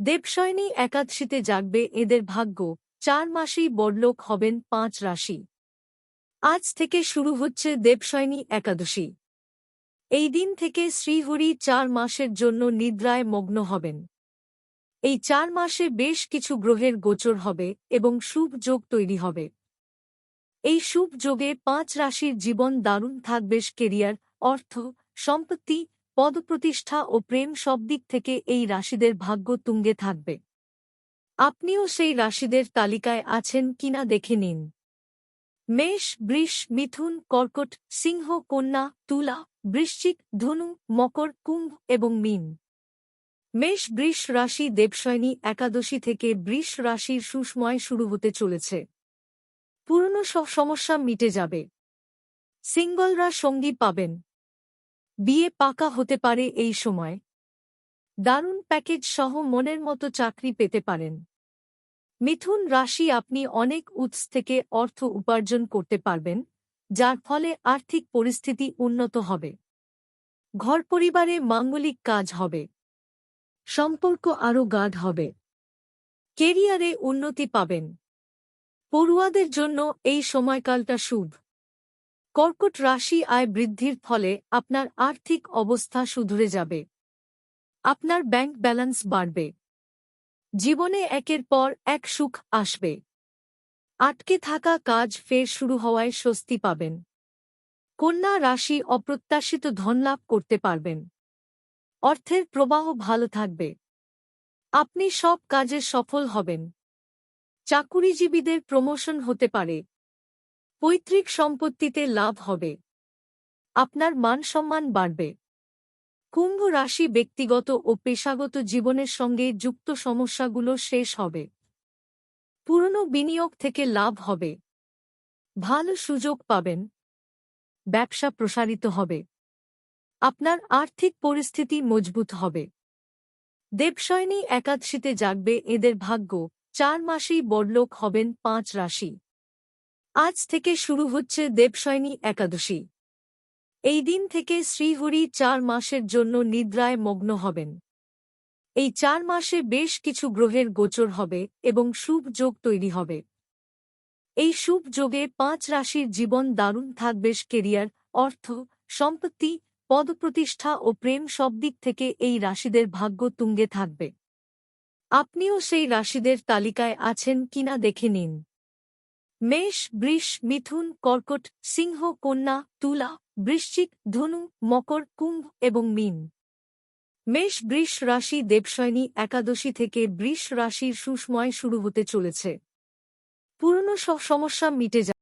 দেবশয়নী একাদশীতে জাগবে এদের ভাগ্য, চার মাসেই বড়লোক হবেন পাঁচ রাশি। আজ থেকে শুরু হচ্ছে দেবশয়নী একাদশী। এই দিন থেকে শ্রীহরি চার মাসের জন্য নিদ্রায় মগ্ন হবেন। এই চার মাসে বেশ কিছু গ্রহের গোচর হবে এবং শুভ যোগ তৈরি হবে। এই শুভ যোগে পাঁচ রাশির জীবন দারুণ থাকবে কেরিয়ার অর্থ, সম্পত্তি পদপ্রতিষ্ঠা ও প্রেম সব দিক থেকে এই রাশিদের ভাগ্য তুঙ্গে থাকবে। আপনিও সেই রাশিদের তালিকায় আছেন কিনা দেখে নিন। মেষ, বৃষ, মিথুন, কর্কট, সিংহ, কন্যা, তুলা, বৃশ্চিক, ধনু, মকর, কুম্ভ এবং মিন। মেষ, বৃষ রাশি দেবশয়নী একাদশী থেকে বৃষ রাশির সুসময় শুরু হতে চলেছে। পুরনো সব সমস্যা মিটে যাবে। সিঙ্গলরা সঙ্গী পাবেন। বিয়ে পাকা হতে পারে এই সময়। দারুণ প্যাকেজ সহ মনের মতো চাকরি পেতে পারেন। মিথুন রাশি আপনি অনেক উৎস থেকে অর্থ উপার্জন করতে পারবেন, যার ফলে আর্থিক পরিস্থিতি উন্নত হবে। ঘর পরিবারে মাঙ্গলিক কাজ হবে। সম্পর্ক আরও গাঢ় হবে। কেরিয়ারে উন্নতি পাবেন। পড়ুয়াদের জন্য এই সময়কালটা শুভ। কর্কট রাশি আয় বৃদ্ধির ফলে আপনার আর্থিক অবস্থা সুধরে যাবে। আপনার ব্যাংক ব্যালেন্স বাড়বে। জীবনে একের পর এক সুখ আসবে। আটকে থাকা কাজ ফের শুরু হওয়ায় স্বস্তি পাবেন। কন্যা রাশি অপ্রত্যাশিত ধনলাভ করতে পারবেন। অর্থের প্রবাহ ভালো থাকবে। আপনি সব কাজে সফল হবেন। চাকুরিজীবীদের প্রমোশন হতে পারে। পৈতৃক সম্পত্তিতে লাভ হবে। আপনার মান সম্মান বাড়বে। কুম্ভ রাশি ব্যক্তিগত ও পেশাগত জীবনের সঙ্গে যুক্ত সমস্যাগুলো শেষ হবে। পুরনো বিনিয়োগ থেকে লাভ হবে। ভালো সুযোগ পাবেন। ব্যবসা প্রসারিত হবে। আপনার আর্থিক পরিস্থিতি মজবুত হবে। দেবশয়নী একাদশীতে জাগবে। এদের ভাগ্য চার মাসেই বড়লোক হবেন পাঁচ রাশি। আজ থেকে শুরু হচ্ছে দেবশয়নী একাদশী। এই দিন থেকে শ্রীহরি চার মাসের জন্য নিদ্রায় মগ্ন হবেন। এই চার মাসে বেশ কিছু গ্রহের গোচর হবে এবং শুভ যোগ তৈরি হবে। এই শুভ যোগে পাঁচ রাশির জীবন দারুণ থাকবে কেরিয়ার, অর্থ, সম্পত্তি, পদপ্রতিষ্ঠা ও প্রেম সব দিক থেকে এই রাশিদের ভাগ্য তুঙ্গে থাকবে। আপনিও সেই রাশিদের তালিকায় আছেন কিনা দেখে নিন। মেষ, বৃষ, মিথুন, কর্কট, সিংহ, কন্যা, তুলা, বৃশ্চিক, ধনু, মকর, কুম্ভ এবং মিন। মেষ, বৃষ রাশি দেবশয়নী একাদশী থেকে বৃষ রাশির সুষময় শুরু হতে চলেছে। পুরনো সব সমস্যা মিটে যাবে